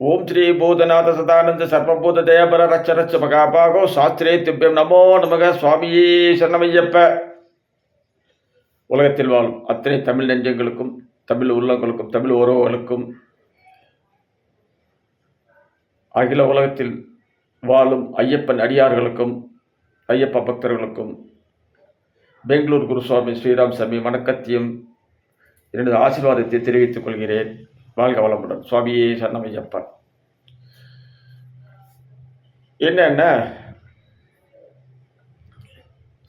ஓம் ஸ்ரீ பூதநாத சதானந்த சர்வபூத தேவர ரச்ச ரச்ச மகாபாகோ சாஸ்திரே திவ்யம் நமோ நமக சுவாமியே சரணமையப்ப உலகத்தில் வாழும் அத்தனை தமிழ் நெஞ்சங்களுக்கும் தமிழ் உள்ளங்களுக்கும் தமிழ் உறவுகளுக்கும் அகில உலகத்தில் வாழும் ஐயப்பன் அடியார்களுக்கும் ஐயப்ப பக்தர்களுக்கும் பெங்களூர் குருசுவாமி ஸ்ரீராம் சாமி வணக்கத்தையும் எனது ஆசீர்வாதத்தை தெரிவித்துக் கொள்கிறேன். வாழ்க வளமுடன். சுவாமியே சரணமையப்பா என்னன்னா?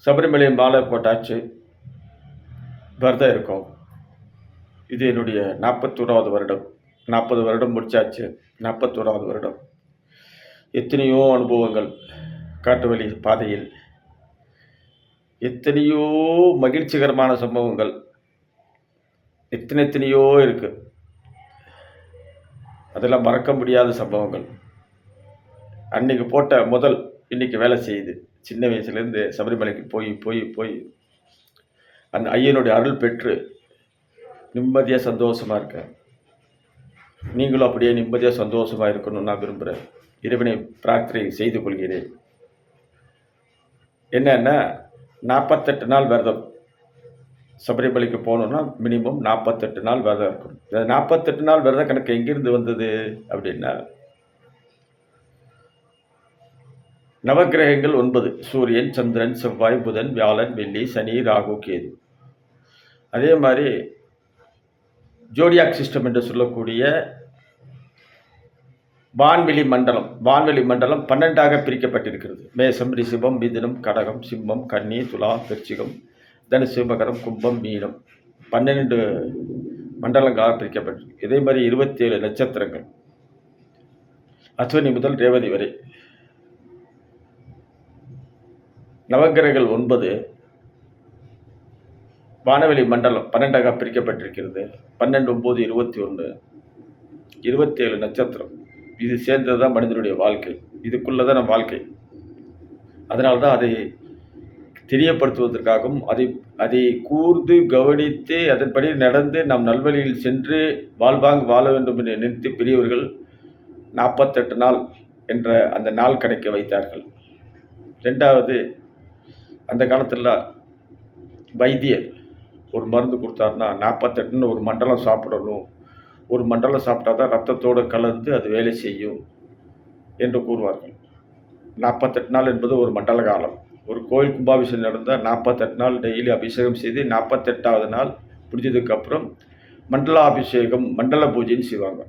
சபரிமலை மாலை போட்டாச்சு. விரதம் இருக்கோம். இது என்னுடைய நாற்பத்தோராவது வருடம். நாற்பது வருடம் முடிச்சாச்சு. நாற்பத்தோராவது வருடம். எத்தனையோ அனுபவங்கள் காட்டு வழி பாதையில். எத்தனையோ மகிழ்ச்சிகரமான சம்பவங்கள். எத்தனை எத்தனையோ இருக்குது அதெல்லாம் மறக்க முடியாத சம்பவங்கள். அன்னைக்கு போட்ட முதல் இன்றைக்கி வேலை செய்யுது சின்ன வயசுலேருந்து சபரிமலைக்கு போய் போய் போய் அந்த ஐயனுடைய அருள் பெற்று நிம்மதியாக சந்தோஷமாக இருக்கேன் நீங்களும் அப்படியே நிம்மதியாக சந்தோஷமாக இருக்கணும்னு நான் விரும்புகிறேன் இறைவனை பிரார்த்தனை செய்து கொள்கிறேன். என்னன்னா நாற்பத்தெட்டு நாள் விரதம். சபரிமலைக்கு போகணுன்னா மினிமம் நாற்பத்தெட்டு நாள் விரதம் இருக்கணும். இந்த நாற்பத்தெட்டு நாள் விரத கணக்கு எங்கிருந்து வந்தது அப்படின்னா நவக்கிரகங்கள் ஒன்பது சூரியன் சந்திரன் செவ்வாய் புதன் வியாழன் வெள்ளி சனி ராகு கேது. அதே மாதிரி ஜோடியாக் சிஸ்டம் என்று சொல்லக்கூடிய வான்வெளி மண்டலம் வான்வெளி மண்டலம் பன்னெண்டாக பிரிக்கப்பட்டிருக்கிறது. மேசம் ரிஷபம் மிதுனம் கடகம் சிம்மம் கன்னி துலா விருச்சிகம் தனுசு மகரம் கும்பம் மீனம். பன்னிரெண்டு மண்டலங்களாக பிரிக்கப்பட்டு இதே மாதிரி இருபத்தி ஏழு நட்சத்திரங்கள். அஸ்வினி முதல் ரேவதி வரை. நவகிரகங்கள் ஒன்பது. வானவெளி மண்டலம் பன்னெண்டாக பிரிக்கப்பட்டிருக்கிறது. பன்னெண்டு ஒம்பது இருபத்தி ஒன்று. இருபத்தி ஏழு நட்சத்திரம். இது சேர்ந்தது தான் மனிதனுடைய வாழ்க்கை. இதுக்குள்ளே தான் நம் வாழ்க்கை. அதனால தான் அதை தெரியப்படுத்துவதற்காகவும் அதை அதை கூர்ந்து கவனித்து அதன்படி நடந்து நாம் நல்வழியில் சென்று வாழ்வாங்க வாழ வேண்டும் என்று நினைத்து பெரியவர்கள் நாற்பத்தெட்டு நாள் என்ற அந்த நாள் கிடைக்க வைத்தார்கள். ரெண்டாவது அந்த காலத்தில் வைத்தியர் ஒரு மருந்து கொடுத்தாருன்னா நாற்பத்தெட்டுன்னு ஒரு மண்டலம் சாப்பிடணும். ஒரு மண்டலம் சாப்பிட்டா தான் ரத்தத்தோடு கலந்து அது வேலை செய்யும் என்று கூறுவார்கள். நாற்பத்தெட்டு நாள் என்பது ஒரு மண்டல காலம். ஒரு கோயில் கும்பாபிஷேகம் நடந்தால் நாற்பத்தெட்டு நாள் டெய்லி அபிஷேகம் செய்து நாற்பத்தெட்டாவது நாள் முடிஞ்சதுக்கப்புறம் மண்டலாபிஷேகம் மண்டல பூஜைன்னு செய்வாங்க.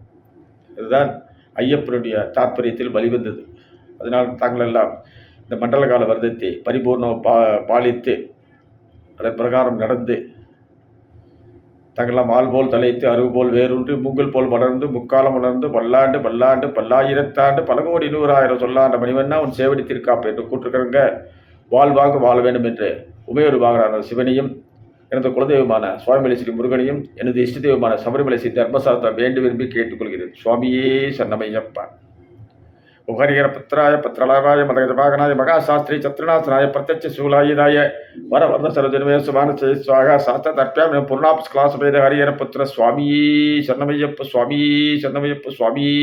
இதுதான் ஐயப்பனுடைய தாற்பயத்தில் வழிவந்தது. அதனால் தாங்கள் எல்லாம் இந்த மண்டல கால வருதத்தை பரிபூர்ணம் பா பாலித்து அதன் பிரகாரம் நடந்து தங்களாம் ஆள் போல் தலைத்து அருவு போல் வேறுண்டு மூங்கல் போல் வளர்ந்து முக்காலம் வளர்ந்து பல்லாண்டு பல்லாண்டு பல்லாயிரத்தாண்டு பல கோடி நூறாயிரம் சொல்லாண்ட மணிவண்ணா உன் சேவடி திருக்காப்பு என்று கூட்டிருக்கிறவங்க வாழ்வாக வாழ வேண்டும் என்று உமையொரு வாகனான சிவனையும் எனது குலதெய்வமான சுவாமிமலை ஸ்ரீ முருகனையும் எனது இஷ்ட தெய்வமான சபரிமலை ஸ்ரீ தர்மசாஸ்திர வேண்டு விரும்பி கேட்டுக்கொள்கிறேன். சுவாமியே சன்னமையப்பா உகரிகர புத்திராய பத்திரலாவாய மதகஜபாகனாய மகாசாஸ்திரி சத்ருநாசனாய பிரத்யட்ச சூலாயுதாய வரவர்ண வரத சுமான சுபான சுவாகா சாஸ்திர தர்ப்பியாம் பூர்ணாப்ஸ் கிளாசபேத ஹரியர புத்திர சுவாமியே சன்னமையப்ப சுவாமியே சன்னமையப்ப சுவாமியே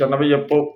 சன்னமையப்பு